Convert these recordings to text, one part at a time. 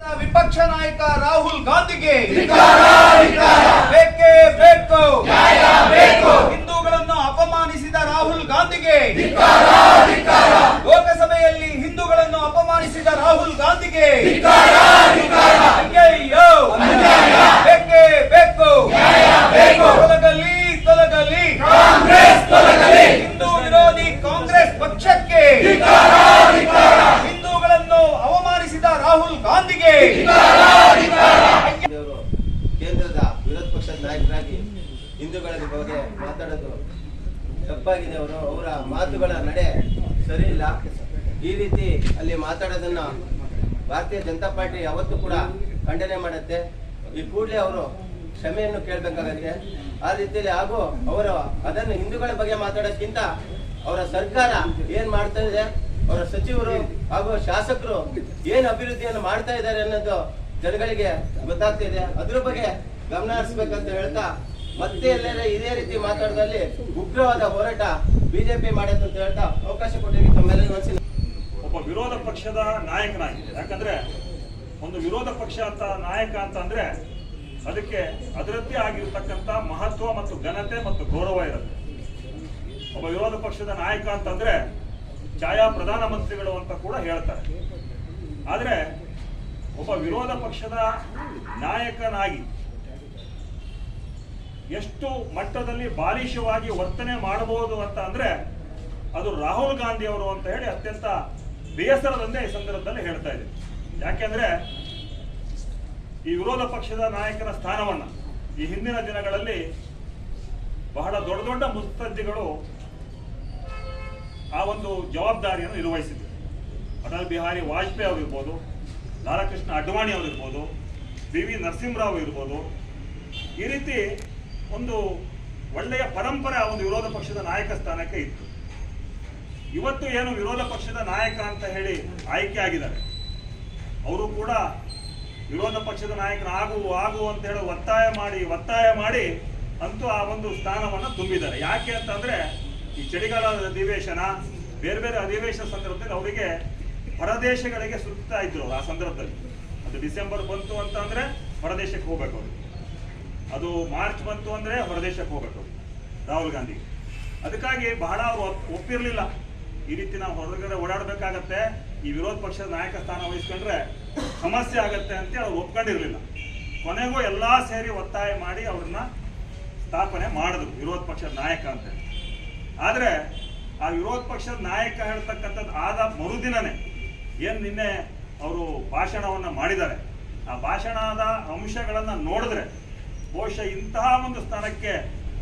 ವಿಪಕ್ಷ ನಾಯಕ ರಾಹುಲ್ ಗಾಂಧಿಗೆ ಬೇಕೇ ಬೇಕು. ಹಿಂದೂಗಳನ್ನು ಅಪಮಾನಿಸಿದ ರಾಹುಲ್ ಗಾಂಧಿಗೆ ಲೋಕಸಭೆಯಲ್ಲಿ ಹಿಂದೂಗಳನ್ನು ಅಪಮಾನಿಸಿದ ರಾಹುಲ್ ಗಾಂಧಿಗೆ ಅಯ್ಯಯ್ಯೋ ಬೇಕೇ ಬೇಕು ತೊಲಗಲಿ ತೊಲಗಲಿ ಹಿಂದೂ ವಿರೋಧಿ ಕಾಂಗ್ರೆಸ್ ಪಕ್ಷಕ್ಕೆ ಹಿಂದೂಗಳನ್ನು ಅವಮಾನಿಸಿದ ರಾಹುಲ್ ಗಾಂಧಿಗೆ ಅವರು ಕೇಂದ್ರದ ವಿರೋಧ ಪಕ್ಷದ ನಾಯಕರಾಗಿ ಹಿಂದೂಗಳ ಬಗ್ಗೆ ಮಾತಾಡೋದು ತಪ್ಪಾಗಿದೆ ಅವರು ಅವರ ಮಾತುಗಳ ನಡೆ ಸರಿ ಇಲ್ಲ ಈ ರೀತಿ ಅಲ್ಲಿ ಮಾತಾಡೋದನ್ನ ಭಾರತೀಯ ಜನತಾ ಪಾರ್ಟಿ ಯಾವತ್ತೂ ಕೂಡ ಖಂಡನೆ ಮಾಡುತ್ತೆ. ಈ ಕೂಡಲೇ ಅವರು ಕ್ಷಮೆಯನ್ನು ಕೇಳಬೇಕಾಗತ್ತೆ. ಆ ರೀತಿಯಲ್ಲಿ ಹಾಗೂ ಅವರು, ಅದನ್ನು ಹಿಂದೂಗಳ ಬಗ್ಗೆ ಮಾತಾಡೋದ್ಕಿಂತ ಅವರ ಸರ್ಕಾರ ಏನ್ ಮಾಡ್ತಾ ಇದೆ, ಅವರ ಸಚಿವರು ಹಾಗೂ ಶಾಸಕರು ಏನ್ ಅಭಿವೃದ್ಧಿಯನ್ನು ಮಾಡ್ತಾ ಇದ್ದಾರೆ ಅನ್ನೋದು ಜನಗಳಿಗೆ ಗೊತ್ತಾಗ್ತಿದೆ ಅದ್ರ ಬಗ್ಗೆ ಗಮನ ಹರಿಸ್ಬೇಕಂತ ಹೇಳ್ತಾ ಮತ್ತೆ ಎಲ್ಲರ ಇದೇ ರೀತಿ ಮಾತಾಡಿದಲ್ಲಿ ಉಗ್ರವಾದ ಹೋರಾಟ ಬಿಜೆಪಿ ಮಾಡತ್ತೆ ಅಂತ ಹೇಳ್ತಾ ಅವಕಾಶ ಕೊಟ್ಟಿದ್ದಕ್ಕೆ ತಮ್ಮೆಲ್ಲ ಮನಸ್ಸಿನ ಒಬ್ಬ ವಿರೋಧ ಪಕ್ಷದ ನಾಯಕನಾಗಿ ಯಾಕಂದ್ರೆ ಒಂದು ವಿರೋಧ ಪಕ್ಷ ಅಂತ ನಾಯಕ ಅಂತ ಅಂದ್ರೆ ಅದಕ್ಕೆ ಅದರದ್ದೇ ಆಗಿರ್ತಕ್ಕಂಥ ಮಹತ್ವ ಮತ್ತು ಘನತೆ ಮತ್ತು ಗೌರವ ಇರುತ್ತೆ. ಒಬ್ಬ ವಿರೋಧ ಪಕ್ಷದ ನಾಯಕ ಅಂತಂದ್ರೆ ಛಾಯಾ ಪ್ರಧಾನಮಂತ್ರಿಗಳು ಅಂತ ಕೂಡ ಹೇಳ್ತಾರೆ. ಆದ್ರೆ ಒಬ್ಬ ವಿರೋಧ ಪಕ್ಷದ ನಾಯಕನಾಗಿ ಎಷ್ಟು ಮಟ್ಟದಲ್ಲಿ ಬಾಲಿಶವಾಗಿ ವರ್ತನೆ ಮಾಡಬಹುದು ಅಂತ ಅಂದ್ರೆ ಅದು ರಾಹುಲ್ ಗಾಂಧಿ ಅವರು ಅಂತ ಹೇಳಿ ಅತ್ಯಂತ ಬೇಸರದಂತೆ ಈ ಸಂದರ್ಭದಲ್ಲಿ ಹೇಳ್ತಾ ಇದೆ ಯಾಕೆಂದ್ರೆ ಈ ವಿರೋಧ ಪಕ್ಷದ ನಾಯಕರ ಸ್ಥಾನವನ್ನ ಈ ಹಿಂದಿನ ದಿನಗಳಲ್ಲಿ ಬಹಳ ದೊಡ್ಡ ದೊಡ್ಡ ಮುಸ್ತಜ್ಜಿಗಳು ಆ ಒಂದು ಜವಾಬ್ದಾರಿಯನ್ನು ನಿರ್ವಹಿಸಿದ್ರು. ಅಟಲ್ ಬಿಹಾರಿ ವಾಜಪೇಯಿ ಅವರಿರ್ಬೋದು ಲಾಲಕೃಷ್ಣ ಅಡ್ವಾಣಿ ಅವರಿರ್ಬೋದು ಬಿ ವಿ ನರಸಿಂಹರಾವ್ ಇರ್ಬೋದು. ಈ ರೀತಿ ಒಂದು ಒಳ್ಳೆಯ ಪರಂಪರೆ ಆ ಒಂದು ವಿರೋಧ ಪಕ್ಷದ ನಾಯಕ ಸ್ಥಾನಕ್ಕೆ ಇತ್ತು. ಇವತ್ತು ಏನು ವಿರೋಧ ಪಕ್ಷದ ನಾಯಕ ಅಂತ ಹೇಳಿ ಆಯ್ಕೆ ಆಗಿದ್ದಾರೆ. ಅವರು ಕೂಡ ವಿರೋಧ ಪಕ್ಷದ ನಾಯಕನಾಗು ಆಗು ಅಂತ ಹೇಳಿ ಒತ್ತಾಯ ಮಾಡಿ ಒತ್ತಾಯ ಮಾಡಿ ಅಂತೂ ಆ ಒಂದು ಸ್ಥಾನವನ್ನು ತುಂಬಿದ್ದಾರೆ. ಯಾಕೆ ಅಂತಂದ್ರೆ ಈ ಚಳಿಗಾಲದ ಅಧಿವೇಶನ, ಬೇರೆ ಬೇರೆ ಅಧಿವೇಶನ ಸಂದರ್ಭದಲ್ಲಿ ಅವರಿಗೆ ಹೊರದೇಶಗಳಿಗೆ ಸುತ್ತಾ ಇದ್ರು ಆ ಸಂದರ್ಭದಲ್ಲಿ. ಅದು ಡಿಸೆಂಬರ್ ಬಂತು ಅಂತಂದ್ರೆ ಹೊರದೇಶಕ್ಕೆ ಹೋಗ್ಬೇಕು ಅವರು. ಅದು ಮಾರ್ಚ್ ಬಂತು ಅಂದ್ರೆ ಹೊರದೇಶಕ್ಕೆ ಹೋಗಬೇಕು ರಾಹುಲ್ ಗಾಂಧಿ. ಅದಕ್ಕಾಗಿ ಬಹಳ ಅವರು ಒಪ್- ಒಪ್ಪಿರ್ಲಿಲ್ಲ. ಈ ರೀತಿ ನಾವು ಹೊರಗಡೆ ಓಡಾಡಬೇಕಾಗತ್ತೆ. ಈ ವಿರೋಧ ಪಕ್ಷದ ನಾಯಕ ಸ್ಥಾನ ವಹಿಸ್ಕೊಂಡ್ರೆ ಸಮಸ್ಯೆ ಆಗತ್ತೆ ಅಂತ ಅವ್ರು ಒಪ್ಕೊಂಡಿರ್ಲಿಲ್ಲ. ಕೊನೆಗೂ ಎಲ್ಲ ಸೇರಿ ಒತ್ತಾಯ ಮಾಡಿ ಅವ್ರನ್ನ ಸ್ಥಾಪನೆ ಮಾಡಿದ್ರು ವಿರೋಧ ಪಕ್ಷದ ನಾಯಕ ಅಂತ ಆದರೆ ಆ ವಿರೋಧ ಪಕ್ಷದ ನಾಯಕ ಹೇಳ್ತಕ್ಕಂಥದ್ದು ಆದ ಮರುದಿನನೇ ಏನು ನಿನ್ನೆ ಅವರು ಭಾಷಣವನ್ನ ಮಾಡಿದ್ದಾರೆ. ಆ ಭಾಷಣದ ಅಂಶಗಳನ್ನು ನೋಡಿದ್ರೆ ಬಹುಶಃ ಇಂತಹ ಒಂದು ಸ್ಥಾನಕ್ಕೆ,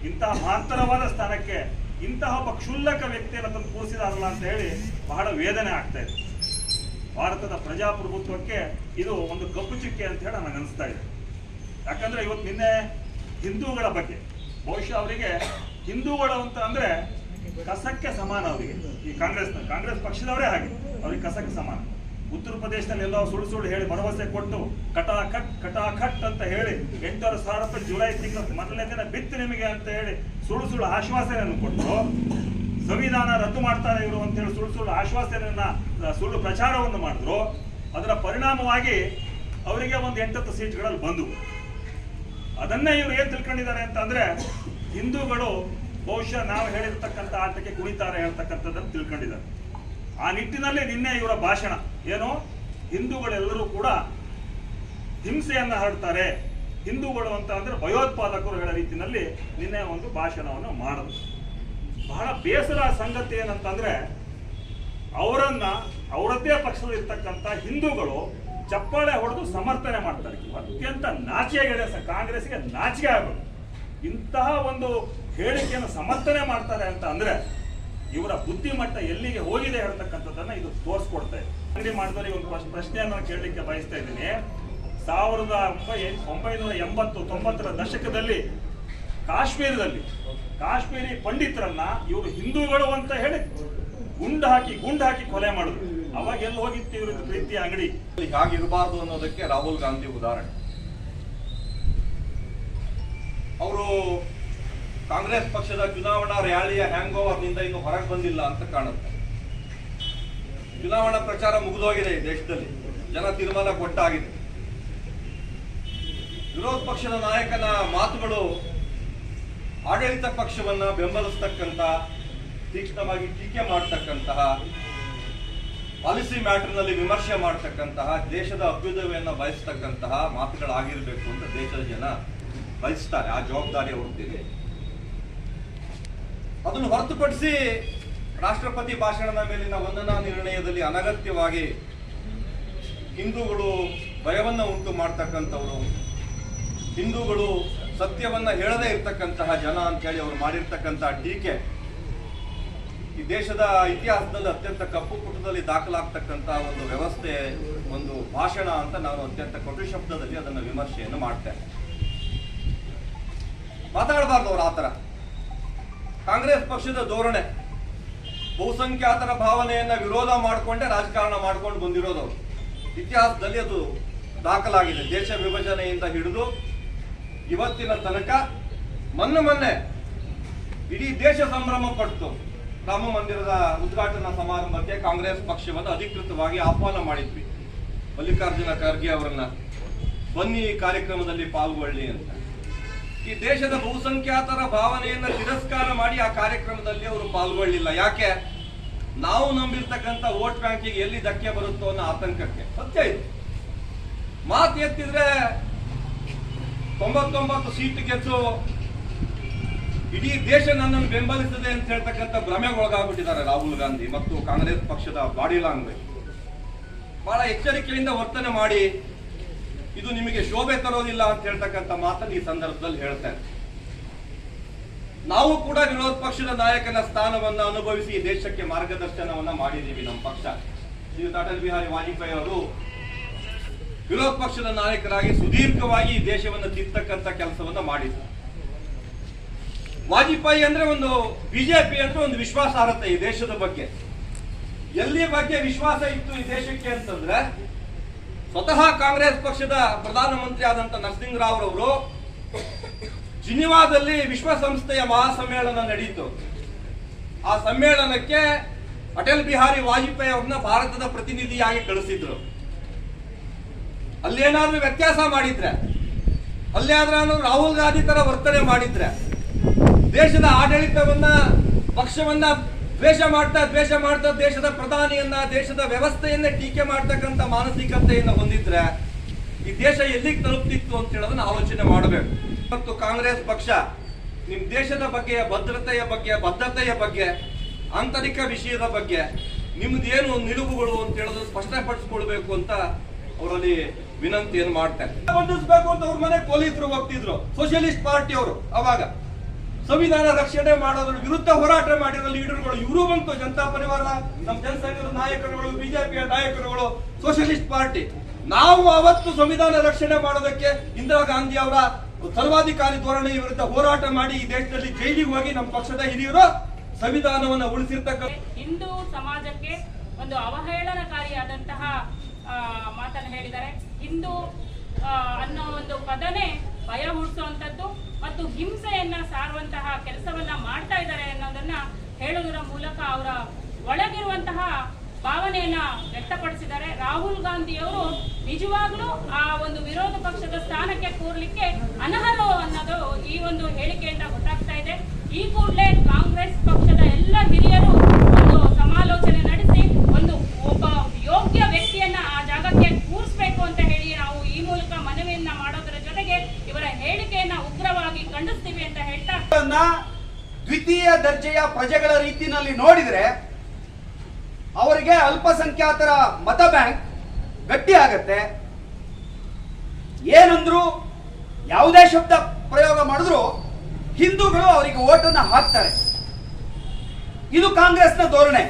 ಇಂತಹ ಮಹಾಂತರವಾದ ಸ್ಥಾನಕ್ಕೆ, ಇಂತಹ ಒಬ್ಬ ಕ್ಷುಲ್ಲಕ ವ್ಯಕ್ತಿಯನ್ನು ತಂದು ಕೂರಿಸಿದಾರಲ್ಲ ಅಂತ ಹೇಳಿ ಬಹಳ ವೇದನೆ ಆಗ್ತಾ ಇದೆ. ಭಾರತದ ಪ್ರಜಾಪ್ರಭುತ್ವಕ್ಕೆ ಇದು ಒಂದು ಕಪ್ಪು ಚುಕ್ಕೆ ಅಂತ ಹೇಳಿ ನನಗೆ ಅನಿಸ್ತಾ ಇದೆ. ಯಾಕಂದ್ರೆ ಇವತ್ತು ನಿನ್ನೆ ಹಿಂದೂಗಳ ಬಗ್ಗೆ, ಬಹುಶಃ ಅವರಿಗೆ ಹಿಂದೂಗಳು ಅಂತ ಅಂದ್ರೆ ಕಸಕ್ಕೆ ಸಮಾನ ಅವರಿಗೆ, ಈ ಕಾಂಗ್ರೆಸ್ನ, ಕಾಂಗ್ರೆಸ್ ಪಕ್ಷದವರೇ ಹಾಗೆ, ಅವ್ರಿಗೆ ಕಸಕ್ಕೆ ಸಮಾನ. ಉತ್ತರ ಪ್ರದೇಶದಲ್ಲಿ ಎಲ್ಲೋ ಸುಳ್ಳು ಸುಳ್ಳು ಹೇಳಿ ಭರವಸೆ ಕೊಟ್ಟು ಕಟಾಖಟ್ ಕಟಾಖಟ್ ಅಂತ ಹೇಳಿ ಎಂಟೂವರೆ ಸಾವಿರ ರೂಪಾಯಿ ಜುಲೈ ತಿಂಗಳ ಮೊದಲನೇ ದಿನ ಬಿತ್ತು ನಿಮಗೆ ಅಂತ ಹೇಳಿ ಸುಳ್ಳು ಸುಳ್ಳು ಆಶ್ವಾಸನೆಯನ್ನು ಕೊಟ್ಟು ಸಂವಿಧಾನ ರದ್ದು ಮಾಡ್ತಾರೆ ಇವರು ಅಂತ ಹೇಳಿ ಸುಳ್ಳು ಸುಳ್ಳು ಆಶ್ವಾಸನೆಯನ್ನ ಸುಳ್ಳು ಪ್ರಚಾರವನ್ನು ಮಾಡಿದ್ರು. ಅದರ ಪರಿಣಾಮವಾಗಿ ಅವರಿಗೆ ಒಂದು ಎಂಟತ್ತು ಸೀಟ್ಗಳಲ್ಲಿ ಬಂದವು ಅದನ್ನೇ ಇವರು ಏನ್ ತಿಳ್ಕೊಂಡಿದ್ದಾರೆ ಅಂತ ಅಂದ್ರೆ ಹಿಂದೂಗಳು ಬಹುಶಃ ನಾವು ಹೇಳಿರ್ತಕ್ಕಂಥ ಆಟಕ್ಕೆ ಕುಣಿತಾರೆ ಹೇಳ್ತಕ್ಕಂಥದ್ದನ್ನು ತಿಳ್ಕೊಂಡಿದ್ದಾರೆ. ಆ ನಿಟ್ಟಿನಲ್ಲಿ ನಿನ್ನೆ ಇವರ ಭಾಷಣ. ಏನು ಹಿಂದೂಗಳೆಲ್ಲರೂ ಕೂಡ ಹಿಂಸೆಯನ್ನು ಹರಡ್ತಾರೆ. ಹಿಂದೂಗಳು ಅಂತ ಅಂದ್ರೆ ಭಯೋತ್ಪಾದಕರು ಹೇಳೋ ರೀತಿಯಲ್ಲಿ ನಿನ್ನೆ ಒಂದು ಭಾಷಣವನ್ನು ಮಾಡಿದ್ರು. ಬಹಳ ಬೇಸರ ಸಂಗತಿ ಏನಂತಂದ್ರೆ ಅವರನ್ನ, ಅವರದ್ದೇ ಪಕ್ಷದಲ್ಲಿ ಇರ್ತಕ್ಕಂಥ ಹಿಂದೂಗಳು ಚಪ್ಪಾಳೆ ಹೊಡೆದು ಸಮರ್ಥನೆ ಮಾಡ್ತಾರೆ. ಅತ್ಯಂತ ಸರ್ ಕಾಂಗ್ರೆಸ್ಗೆ ನಾಚಿಕೆ ಆಗಬೇಕು ಇಂತಹ ಒಂದು ಹೇಳಿಕೆಯನ್ನು ಸಮರ್ಥನೆ ಮಾಡ್ತಾರೆ ಅಂತ ಅಂದ್ರೆ ಇವರ ಬುದ್ಧಿಮಟ್ಟ ಎಲ್ಲಿಗೆ ಹೋಗಿದೆ ಹೇಳ್ತಕ್ಕಂಥದ್ದನ್ನ ಇದು ತೋರಿಸ್ಕೊಡ್ತಾ ಇದೆ. ಮಾಡಿದವರಿಗೆ ಒಂದು ಪ್ರಶ್ನೆಯನ್ನು ಕೇಳಲಿಕ್ಕೆ ಬಯಸ್ತಾ ಇದ್ದೀನಿ. ಸಾವಿರದ ಒಂಬೈ- ಒಂಬೈನೂರ ಎಂಬತ್ತು, ತೊಂಬತ್ತರ ದಶಕದಲ್ಲಿ ಕಾಶ್ಮೀರದಲ್ಲಿ, ಕಾಶ್ಮೀರಿ ಪಂಡಿತರನ್ನ ಇವರು ಹಿಂದೂಗಳು ಅಂತ ಹೇಳಿ ಗುಂಡ ಹಾಕಿ ಗುಂಡ ಹಾಕಿ ಕೊಲೆ ಮಾಡಿದ್ರು. ಅವಾಗ ಎಲ್ಲಿ ಹೋಗಿತ್ತು ಇವ್ರ ಪ್ರೀತಿಯ ಅಂಗಡಿ? ಹಾಗಿರಬಾರ್ದು ಅನ್ನೋದಕ್ಕೆ ರಾಹುಲ್ ಗಾಂಧಿ ಉದಾಹರಣೆ. ಅವರು ಕಾಂಗ್ರೆಸ್ ಪಕ್ಷದ ಚುನಾವಣಾ ರ್ಯಾಲಿಯ ಹ್ಯಾಂಗ್ನಿಂದ ಇನ್ನು ಹೊರಗೆ ಬಂದಿಲ್ಲ ಅಂತ ಕಾಣುತ್ತೆ. ಚುನಾವಣಾ ಪ್ರಚಾರ ಮುಗಿದೋಗಿದೆ ಈ ದೇಶದಲ್ಲಿ. ಜನ ತೀರ್ಮಾನ ಕೊಟ್ಟಾಗಿದೆ. ವಿರೋಧ ಪಕ್ಷದ ನಾಯಕನ ಮಾತುಗಳು ಆಡಳಿತ ಪಕ್ಷವನ್ನ ಬೆಂಬಲಿಸ್ತಕ್ಕಂತಹ ತೀಕ್ಷ್ಣವಾಗಿ ಟೀಕೆ ಮಾಡತಕ್ಕಂತಹ, ಪಾಲಿಸಿ ಮ್ಯಾಟರ್ನಲ್ಲಿ ವಿಮರ್ಶೆ ಮಾಡತಕ್ಕಂತಹ, ದೇಶದ ಅಭ್ಯುದಯವನ್ನು ಬಯಸ್ತಕ್ಕಂತಹ ಮಾತುಗಳಾಗಿರಬೇಕು ಅಂತ ದೇಶದ ಜನ ಬಯಸ್ತಾರೆ. ಆ ಜವಾಬ್ದಾರಿ ಅವ್ರದ್ದಿದೆ. ಅದನ್ನು ಹೊರತುಪಡಿಸಿ ರಾಷ್ಟ್ರಪತಿ ಭಾಷಣದ ಮೇಲಿನ ವಂದನಾ ನಿರ್ಣಯದಲ್ಲಿ ಅನಗತ್ಯವಾಗಿ ಹಿಂದೂಗಳು ಭಯವನ್ನು ಉಂಟು ಮಾಡ್ತಕ್ಕಂಥವ್ರು. ಹಿಂದೂಗಳು ಸತ್ಯವನ್ನು ಹೇಳದೇ ಇರ್ತಕ್ಕಂತಹ ಜನ ಅಂತ ಹೇಳಿ ಅವರು ಮಾಡಿರ್ತಕ್ಕಂತಹ ಟೀಕೆ. ಈ ದೇಶದ ಇತಿಹಾಸದಲ್ಲಿ ಅತ್ಯಂತ ಕಪ್ಪು ಪುಟದಲ್ಲಿ ದಾಖಲಾಗ್ತಕ್ಕಂತಹ ಒಂದು ವ್ಯವಸ್ಥೆ, ಒಂದು ಭಾಷಣ ಅಂತ ನಾನು ಅತ್ಯಂತ ಕಟು ಶಬ್ದದಲ್ಲಿ ಅದನ್ನು ವಿಮರ್ಶೆಯನ್ನು ಮಾಡ್ತೇನೆ ಮಾತಾಡಬಾರ್ದು ಅವ್ರು ಥರ. ಕಾಂಗ್ರೆಸ್ ಪಕ್ಷದ ಧೋರಣೆ. ಬಹುಸಂಖ್ಯಾತರ ಭಾವನೆಯನ್ನ ವಿರೋಧ ಮಾಡಿಕೊಂಡೇ ರಾಜಕಾರಣ ಮಾಡ್ಕೊಂಡು ಬಂದಿರೋದು ಇತಿಹಾಸದಲ್ಲಿ ಅದು ದಾಖಲಾಗಿದೆ. ದೇಶ ವಿಭಜನೆಯಿಂದ ಹಿಡಿದು ಇವತ್ತಿನ ತನಕ ಮೊನ್ನೆ ಮೊನ್ನೆ ಇಡೀ ದೇಶ ಸಂಭ್ರಮ ಪಡ್ತು. ರಾಮ ಮಂದಿರದ ಉದ್ಘಾಟನಾ ಸಮಾರಂಭಕ್ಕೆ ಕಾಂಗ್ರೆಸ್ ಪಕ್ಷವನ್ನು ಅಧಿಕೃತವಾಗಿ ಆಹ್ವಾನ ಮಾಡಿದ್ವಿ. ಮಲ್ಲಿಕಾರ್ಜುನ ಖರ್ಗೆ ಅವರನ್ನ, ಬನ್ನಿ ಕಾರ್ಯಕ್ರಮದಲ್ಲಿ ಪಾಲ್ಗೊಳ್ಳಿ ಅಂತ. ಈ ದೇಶದ ಬಹುಸಂಖ್ಯಾತರ ಭಾವನೆಯನ್ನ ತಿರಸ್ಕಾರ ಮಾಡಿ ಆ ಕಾರ್ಯಕ್ರಮದಲ್ಲಿ ಅವರು ಪಾಲ್ಗೊಳ್ಳಿಲ್ಲ ಯಾಕೆ? ನಾವು ನಂಬಿರ್ತಕ್ಕಂಥ ವೋಟ್ ಬ್ಯಾಂಕಿಗೆ ಎಲ್ಲಿ ಧಕ್ಕೆ ಬರುತ್ತೋ ಅನ್ನೋ ಆತಂಕಕ್ಕೆ. ಸತ್ಯ ಇದು. ಮಾತು ಎತ್ತಿದ್ರೆ ತೊಂಬತ್ತೊಂಬತ್ತು ಸೀಟ್ ಗೆದ್ದು ಇಡೀ ದೇಶ ನನ್ನನ್ನು ಬೆಂಬಲಿಸಿದೆ ಅಂತ ಹೇಳ್ತಕ್ಕಂಥ ಭ್ರಮೆಗೊಳಗಾಗ್ಬಿಟ್ಟಿದ್ದಾರೆ ರಾಹುಲ್ ಗಾಂಧಿ ಮತ್ತು ಕಾಂಗ್ರೆಸ್ ಪಕ್ಷದ ಬಾಡಿ ಲಾಂಗ್ವೇಜ್ ಬಹಳ ಎಚ್ಚರಿಕೆಯಿಂದ ವರ್ತನೆ ಮಾಡಿ ಇದು ನಿಮಗೆ ಶೋಭೆ ತರೋದಿಲ್ಲ ಅಂತ ಹೇಳ್ತಕ್ಕಂಥ ಮಾತನ್ನು ಈ ಸಂದರ್ಭದಲ್ಲಿ ಹೇಳ್ತೇನೆ. ನಾವು ಕೂಡ ವಿರೋಧ ಪಕ್ಷದ ನಾಯಕನ ಸ್ಥಾನವನ್ನ ಅನುಭವಿಸಿ ಈ ದೇಶಕ್ಕೆ ಮಾರ್ಗದರ್ಶನವನ್ನ ಮಾಡಿದ್ದೀವಿ ನಮ್ಮ ಪಕ್ಷ. ಶ್ರೀಯುತ ಅಟಲ್ ಬಿಹಾರಿ ವಾಜಪೇಯಿ ಅವರು ವಿರೋಧ ಪಕ್ಷದ ನಾಯಕರಾಗಿ ಸುದೀರ್ಘವಾಗಿ ಈ ದೇಶವನ್ನು ತಿರ್ತಕ್ಕಂಥ ಕೆಲಸವನ್ನ ಮಾಡಿದ್ರು. ವಾಜಪೇಯಿ ಅಂದ್ರೆ ಒಂದು ಬಿಜೆಪಿ ಅಂದ್ರೆ ಒಂದು ವಿಶ್ವಾಸಾರ್ಹತೆ ಈ ದೇಶದ ಬಗ್ಗೆ. ಎಲ್ಲಿ ಬಗ್ಗೆ ವಿಶ್ವಾಸ ಇತ್ತು ಈ ದೇಶಕ್ಕೆ ಅಂತಂದ್ರೆ ಸ್ವತಃ ಕಾಂಗ್ರೆಸ್ ಪಕ್ಷದ ಪ್ರಧಾನಮಂತ್ರಿ ಆದಂತ ನರಸಿಂಹ ರಾವ್ ಅವರು ಜಿನಿವಾದಲ್ಲಿ ವಿಶ್ವಸಂಸ್ಥೆಯ ಮಹಾಸಮ್ಮೇಳನ ನಡೆಯಿತು ಆ ಸಮ್ಮೇಳನಕ್ಕೆ ಅಟಲ್ ಬಿಹಾರಿ ವಾಜಪೇಯಿ ಅವ್ರನ್ನ ಭಾರತದ ಪ್ರತಿನಿಧಿಯಾಗಿ ಕಳಿಸಿದ್ರು. ಅಲ್ಲೇನಾದ್ರೂ ವ್ಯತ್ಯಾಸ ಮಾಡಿದ್ರೆ ಅಲ್ಲೇನಾದ್ರೂ ರಾಹುಲ್ ಗಾಂಧಿ ತರ ವರ್ತನೆ ಮಾಡಿದ್ರೆ, ದೇಶದ ಆಡಳಿತವನ್ನ, ಪಕ್ಷವನ್ನ ದ್ವೇಷ ಮಾಡ್ತಾ ದ್ವೇಷ ಮಾಡ್ತಾ ದೇಶದ ಪ್ರಧಾನಿಯನ್ನ, ದೇಶದ ವ್ಯವಸ್ಥೆಯನ್ನೇ ಟೀಕೆ ಮಾಡ್ತಕ್ಕಂಥ ಮಾನಸಿಕತೆಯನ್ನು ಹೊಂದಿದ್ರೆ ಈ ದೇಶ ಎಲ್ಲಿಗೆ ತಲುಪ್ತಿತ್ತು ಅಂತ ಹೇಳೋದನ್ನ ಆಲೋಚನೆ ಮಾಡಬೇಕು. ಮತ್ತು ಕಾಂಗ್ರೆಸ್ ಪಕ್ಷ ನಿಮ್ಮ ದೇಶದ ಬಗ್ಗೆ, ಭದ್ರತೆಯ ಬಗ್ಗೆ, ಬದ್ಧತೆಯ ಬಗ್ಗೆ, ಆಂತರಿಕ ವಿಷಯದ ಬಗ್ಗೆ ನಿಮ್ದೇನು ನಿಲುವುಗಳು ಅಂತ ಹೇಳೋದು ಸ್ಪಷ್ಟಪಡಿಸ್ಕೊಳ್ಬೇಕು ಅಂತ ಅವರಲ್ಲಿ ವಿನಂತಿಯನ್ನು ಮಾಡ್ತಾರೆ ಬಂಧಿಸ್ಬೇಕು ಅಂತ ಅವ್ರ ಮನೆ ಪೊಲೀಸರು ಹೋಗ್ತಿದ್ರು ಸೋಷಿಯಲಿಸ್ಟ್ ಪಾರ್ಟಿ ಅವರು ಅವಾಗ. ಸಂವಿಧಾನ ರಕ್ಷಣೆ ಮಾಡೋದ್ರ ವಿರುದ್ಧ ಹೋರಾಟ ಮಾಡಿರೋ ಲೀಡರ್ಗಳು ಇವರು ಬಂತು ಜನತಾ ಪರಿವಾರ ನಮ್ಮ ಜನಸಂಘದ ನಾಯಕರುಗಳು, ಬಿಜೆಪಿಯ ನಾಯಕರುಗಳು, ಸೋಷಲಿಸ್ಟ್ ಪಾರ್ಟಿ. ನಾವು ಅವತ್ತು ಸಂವಿಧಾನ ರಕ್ಷಣೆ ಮಾಡೋದಕ್ಕೆ ಇಂದಿರಾ ಗಾಂಧಿ ಅವರ ಸರ್ವಾಧಿಕಾರಿ ಧೋರಣೆ ವಿರುದ್ಧ ಹೋರಾಟ ಮಾಡಿ ಈ ದೇಶದಲ್ಲಿ ಜೈಲಿಗೆ ಹೋಗಿ ನಮ್ಮ ಪಕ್ಷದ ಹಿರಿಯರು ಸಂವಿಧಾನವನ್ನು ಉಳಿಸಿರ್ತಕ್ಕ ಹಿಂದೂ ಸಮಾಜಕ್ಕೆ ಒಂದು ಅವಹೇಳನಕಾರಿಯಾದಂತಹ ಮಾತನ್ನು ಹೇಳಿದ್ದಾರೆ. ಹಿಂದೂ ಅನ್ನೋ ಒಂದು ಪದನೇ ಭಯ ಹುಟ್ಟಿಸುವಂಥದ್ದು ಮತ್ತು ಹಿಂಸೆಯನ್ನ ಸಾರುವಂತಹ ಕೆಲಸವನ್ನ ಮಾಡ್ತಾ ಇದ್ದಾರೆ ಅನ್ನೋದನ್ನ ಹೇಳುವುದರ ಮೂಲಕ ಅವರ ಒಳಗಿರುವಂತಹ ಭಾವನೆಯನ್ನ ವ್ಯಕ್ತಪಡಿಸಿದ್ದಾರೆ. ರಾಹುಲ್ ಗಾಂಧಿಯವರು ನಿಜವಾಗ್ಲೂ ಆ ಒಂದು ವಿರೋಧ ಪಕ್ಷದ ಸ್ಥಾನಕ್ಕೆ ಕೂರ್ಲಿಕ್ಕೆ ಅನರ್ಹರು ಅನ್ನೋದು ಈ ಒಂದು ಹೇಳಿಕೆಯಿಂದ ಗೊತ್ತಾಗ್ತಾ ಇದೆ. ಈ ಕೂಡಲೇ ಕಾಂಗ್ರೆಸ್ ಪಕ್ಷದ ಎಲ್ಲ ಹಿರಿಯರು ಒಂದು ಸಮಾಲೋಚನೆ ನಡೆಸಿ ಒಂದು ಒಬ್ಬ ಯೋಗ್ಯ ವ್ಯಕ್ತಿಯನ್ನ ಆ ಜಾಗಕ್ಕೆ ಕೂರಿಸ್ಬೇಕು ಅಂತ ಹೇಳಿ ನಾವು ಈ ಮೂಲಕ ಮನವಿಯನ್ನ ಮಾಡೋದರ ಜೊತೆಗೆ ಇವರ ಹೇಳಿಕೆಯನ್ನ ಉಗ್ರವಾಗಿ ಖಂಡಿಸ್ತೀವಿ ಅಂತ ಹೇಳ್ತಾ ದ್ವಿತೀಯ ದರ್ಜೆಯ ಪ್ರಜೆಗಳ ರೀತಿಯಲ್ಲಿ ನೋಡಿದ್ರೆ ಅವರಿಗೆ ಅಲ್ಪಸಂಖ್ಯಾತರ ಮತ ಬ್ಯಾಂಕ್ ಗಟ್ಟಿ ಆಗತ್ತೆ. ಏನಂದ್ರು ಯಾವುದೇ ಶಬ್ದ ಪ್ರಯೋಗ ಮಾಡಿದ್ರು ಹಿಂದೂಗಳು ಅವರಿಗೆ ಓಟನ್ನು ಹಾಕ್ತಾರೆ. ಇದು ಕಾಂಗ್ರೆಸ್ನ ಧೋರಣೆ.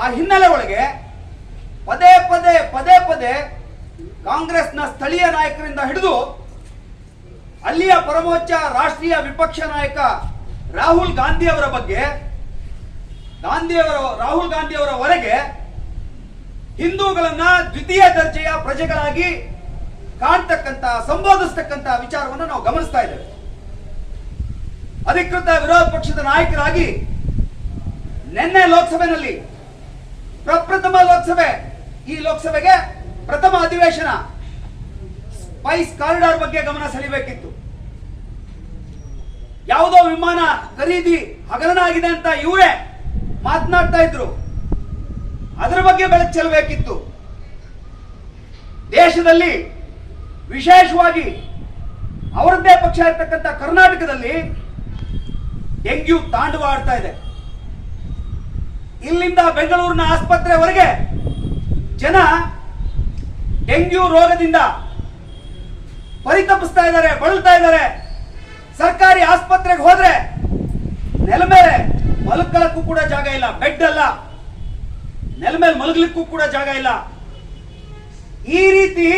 ಆ ಹಿನ್ನೆಲೆ ಒಳಗೆ ಪದೇ ಪದೇ ಪದೇ ಪದೇ ಕಾಂಗ್ರೆಸ್ನ ಸ್ಥಳೀಯ ನಾಯಕರಿಂದ ಹಿಡಿದು ಅಲ್ಲಿಯ ಪರಮೋಚ್ಚ ರಾಷ್ಟ್ರೀಯ ವಿಪಕ್ಷ ನಾಯಕ ರಾಹುಲ್ ಗಾಂಧಿ ಅವರ ಬಗ್ಗೆ, ಗಾಂಧಿಯವರ, ರಾಹುಲ್ ಗಾಂಧಿ ಅವರ ಹೊರಗೆ ಹಿಂದೂಗಳನ್ನ ದ್ವಿತೀಯ ದರ್ಜೆಯ ಪ್ರಜೆಗಳಾಗಿ ಕಾಣ್ತಕ್ಕಂತ, ಸಂಬೋಧಿಸ್ತಕ್ಕಂತ ವಿಚಾರವನ್ನು ನಾವು ಗಮನಿಸ್ತಾ ಇದ್ದೇವೆ. ಅಧಿಕೃತ ವಿರೋಧ ಪಕ್ಷದ ನಾಯಕರಾಗಿ ನಿನ್ನೆ ಲೋಕಸಭೆಯಲ್ಲಿ ಪ್ರಪ್ರಥಮ ಲೋಕಸಭೆ, ಈ ಲೋಕಸಭೆಗೆ ಪ್ರಥಮ ಅಧಿವೇಶನ ಸ್ಪೈಸ್ ಕಾರಿಡಾರ್ ಬಗ್ಗೆ ಗಮನ ಸೆಳೆಯಬೇಕಿತ್ತು. ಯಾವುದೋ ವಿಮಾನ ಖರೀದಿ ಹಗರನಾಗಿದೆ ಅಂತ ಇವರೇ ಮಾತನಾಡ್ತಾ ಇದ್ರು. ಅದರ ಬಗ್ಗೆ ಬೆಳಕು ಚೆಲ್ಲಬೇಕಿತ್ತು. ದೇಶದಲ್ಲಿ ವಿಶೇಷವಾಗಿ ಅವರದ್ದೇ ಪಕ್ಷ ಇರ್ತಕ್ಕಂಥ ಕರ್ನಾಟಕದಲ್ಲಿ ಡೆಂಗ್ಯೂ ತಾಂಡವಾಡ್ತಾ ಇದೆ. ಇಲ್ಲಿಂದ ಬೆಂಗಳೂರಿನ ಆಸ್ಪತ್ರೆವರೆಗೆ ಜನ ಡೆಂಗ್ಯೂ ರೋಗದಿಂದ ಪರಿತಪಿಸ್ತಾ ಇದ್ದಾರೆ, ಬಳಲ್ತಾ ಇದ್ದಾರೆ. ಸರ್ಕಾರಿ ಆಸ್ಪತ್ರೆಗೆ ಹೋದ್ರೆ ನೆಲ ಮೇಲೆ ಕೂಡ ಜಾಗ ಇಲ್ಲ. ಬೆಡ್ ಅಲ್ಲ. ನೆಲ ಮೇಲೆ ಮಲಗಲಿಕ್ಕೂ ಕೂಡ ಜಾಗ ಇಲ್ಲ. ಈ ರೀತಿ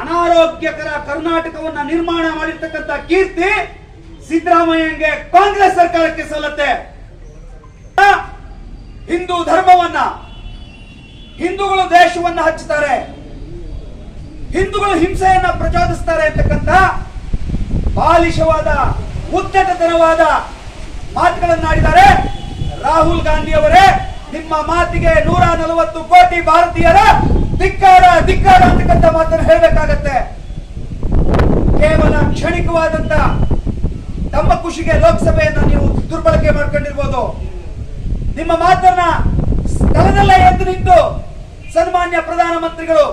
ಅನಾರೋಗ್ಯಕರ ಕರ್ನಾಟಕವನ್ನ ನಿರ್ಮಾಣ ಮಾಡಿರ್ತಕ್ಕಂಥ ಕೀರ್ತಿ ಸಿದ್ದರಾಮಯ್ಯಂಗೆ ಕಾಂಗ್ರೆಸ್ ಸರ್ಕಾರಕ್ಕೆ ಸಲ್ಲತ್ತೆ. ಹಿಂದೂ ಧರ್ಮವನ್ನ, ಹಿಂದೂಗಳು ದೇಶವನ್ನ ಹಚ್ಚುತ್ತಾರೆ. ಹಿಂದೂಗಳು ಹಿಂಸೆಯನ್ನ ಪ್ರಚೋದಿಸ್ತಾರೆ ಅಂತಕ್ಕಂಥ ಬಾಲಿಶವಾದ ಉದ್ದಟತನವಾದ ಮಾತುಗಳನ್ನಾಡಿದ್ದಾರೆ. ರಾಹುಲ್ ಗಾಂಧಿ ಅವರೇ ನಿಮ್ಮ ಮಾತಿಗೆ ನೂರ ನಲವತ್ತು ಕೋಟಿ ಭಾರತೀಯರ ಧಿಕ್ಕಾರ ಧಿಕ್ಕಾರ ಅಂತಕ್ಕಂಥ ಮಾತನ್ನು ಹೇಳಬೇಕಾಗತ್ತೆ. ಕೇವಲ ಕ್ಷಣಿಕವಾದಂತ ತಮ್ಮ ಖುಷಿಗೆ ಲೋಕಸಭೆಯನ್ನು ನೀವು ದುರ್ಬಳಕೆ ಮಾಡ್ಕೊಂಡಿರ್ಬೋದು. ನಿಮ್ಮ ಮಾತನ್ನ ಸ್ಥಳದಲ್ಲೇ ಎದ್ದು ನಿಂತು ಸನ್ಮಾನ್ಯ ಪ್ರಧಾನಮಂತ್ರಿಗಳು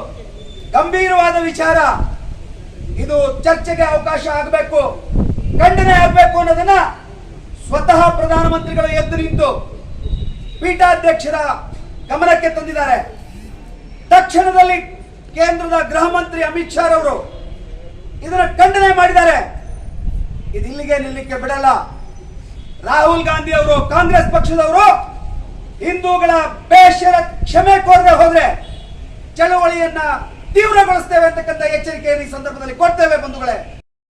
ಗಂಭೀರವಾದ ವಿಚಾರ. ಇದು ಚರ್ಚೆಗೆ ಅವಕಾಶ ಆಗಬೇಕು, ಖಂಡನೆ ಆಗಬೇಕು ಅನ್ನೋದನ್ನ ಸ್ವತಃ ಪ್ರಧಾನಮಂತ್ರಿಗಳು ಎದ್ದು ನಿಂತು ಪೀಠಾಧ್ಯಕ್ಷರ ಗಮನಕ್ಕೆ ತಂದಿದ್ದಾರೆ. ತಕ್ಷಣದಲ್ಲಿ ಕೇಂದ್ರದ ಗೃಹ ಮಂತ್ರಿ ಅಮಿತ್ ಶಾ ಅವರು ಇದನ್ನ ಖಂಡನೆ ಮಾಡಿದ್ದಾರೆ. ಇದು ಇಲ್ಲಿಗೆ ನಿಲ್ಲಕ್ಕೆ ಬಿಡಲ್ಲ. ರಾಹುಲ್ ಗಾಂಧಿ ಅವರು, ಕಾಂಗ್ರೆಸ್ ಪಕ್ಷದವರು ಹಿಂದೂಗಳ ಬೇಷರ ಕ್ಷಮೆ ಕೋರದೆ ಹೋದ್ರೆ ಚಳವಳಿಯನ್ನ ತೀವ್ರಗೊಳಿಸ್ತೇವೆ ಅಂತಕ್ಕಂಥ ಎಚ್ಚರಿಕೆಯನ್ನು ಈ ಸಂದರ್ಭದಲ್ಲಿ ಕೊಡ್ತೇವೆ ಬಂಧುಗಳೇ.